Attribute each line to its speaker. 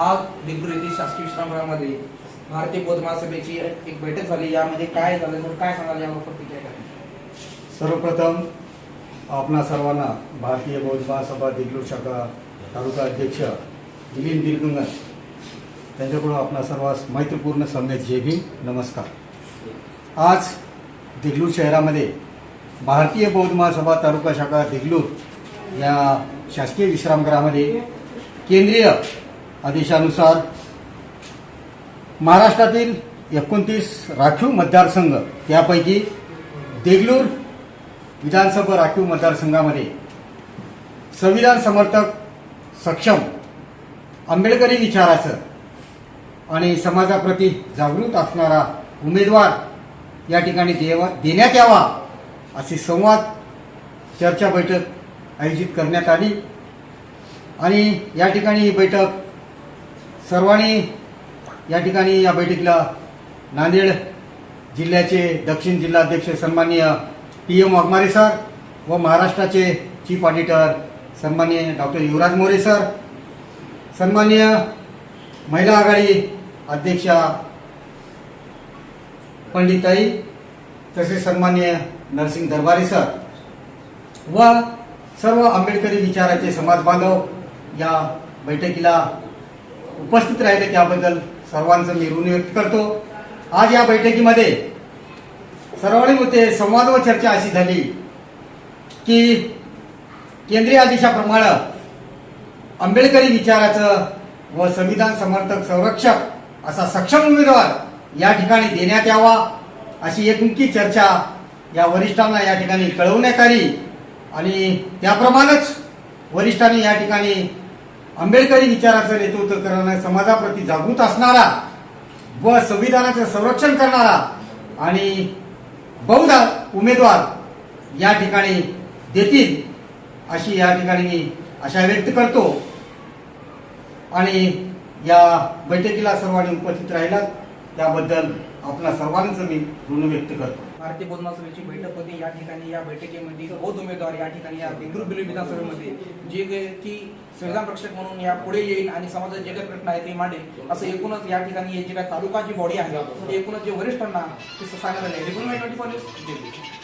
Speaker 1: आज डिब्रू येथे शासकीय विश्रामगृहामध्ये भारतीय बौद्ध महासभेची एक बैठक झाली. यामध्ये काय झालं तर काय सांगाल यावर प्रतिक्रिया
Speaker 2: सर्वप्रथम आपणा सर्वांना भारतीय बौद्ध महासभा दिग्लू शाखा तालुका अध्यक्ष दिलीन दिलगंगन त्यांच्याकडून आपणा सर्वांस मैत्रीपूर्ण समेत जे भी नमस्कार. आज देगलूर शहरामध्ये भारतीय बौद्ध महासभा तालुका शाखा दिग्लूर या शासकीय विश्रामगृहामध्ये केंद्रीय आदेशानुसार महाराष्ट्रातील एकोणतीस राखीव मतदारसंघ त्यापैकी देगलूर विधानसभा राखीव मतदारसंघामध्ये संविधान समर्थक सक्षम आंबेडकरी विचाराचं आणि समाजाप्रती जागृत असणारा उमेदवार या ठिकाणी देवा देण्यात यावा अशी संवाद चर्चा बैठक आयोजित करण्यात आली. आणि या ठिकाणी ही बैठक सर्वांनी या ठिकाणी या बैठकीला नांदेड जिल्ह्याचे दक्षिण जिल्हाध्यक्ष सन्माननीय पी एम वाघमारे सर व महाराष्ट्राचे चीफ ऑडिटर सन्माननीय डॉक्टर युवराज मोरे सर सन्माननीय महिला आघाडी अध्यक्षा पंडिताई तसेच सन्माननीय नरसिंग दरबारे सर व सर्व आंबेडकरी विचाराचे समाज बांधव या बैठकीला उपस्थित राहिले त्याबद्दल सर्वांचं मी ऋण व्यक्त करतो. आज या बैठकीमध्ये सर्वांनी मुद्दे संवाद व चर्चा अशी झाली की केंद्रीय आदेशाप्रमाणे आंबेडकरी विचाराचं व संविधान समर्थक संरक्षक असा सक्षम उमेदवार या ठिकाणी देण्यात यावा अशी एकमुखी चर्चा या वरिष्ठांना या ठिकाणी कळवण्यात आली. आणि त्याप्रमाणेच वरिष्ठांनी या ठिकाणी आंबेडकरी विचाराचं नेतृत्व करणारा समाजाप्रती जागृत असणारा व संविधानाचं संरक्षण करणारा आणि बहुधा उमेदवार या ठिकाणी देतील अशी या ठिकाणी मी आशा व्यक्त करतो. आणि या बैठकीला सर्वांनी उपस्थित राहिलात. त्याबद्दल आपल्या सर्वांचं मी ऋण व्यक्त करतो.
Speaker 1: भारतीय बौद्ध महासभेची बैठक होती या ठिकाणी या बैठकीमध्ये बौद्ध उमेदवार या ठिकाणी या बेंगळूर विधानसभेमध्ये जे की संविधान रक्षक म्हणून या पुढे येईल आणि समाजात जे काही प्रश्न आहे ते मांडेल असं एकूणच या ठिकाणी जे काही तालुकाची बॉडी आहे ते एकूणच जे वरिष्ठांना ते सांगण्यात आले ट्वेंटी फोर न्यूज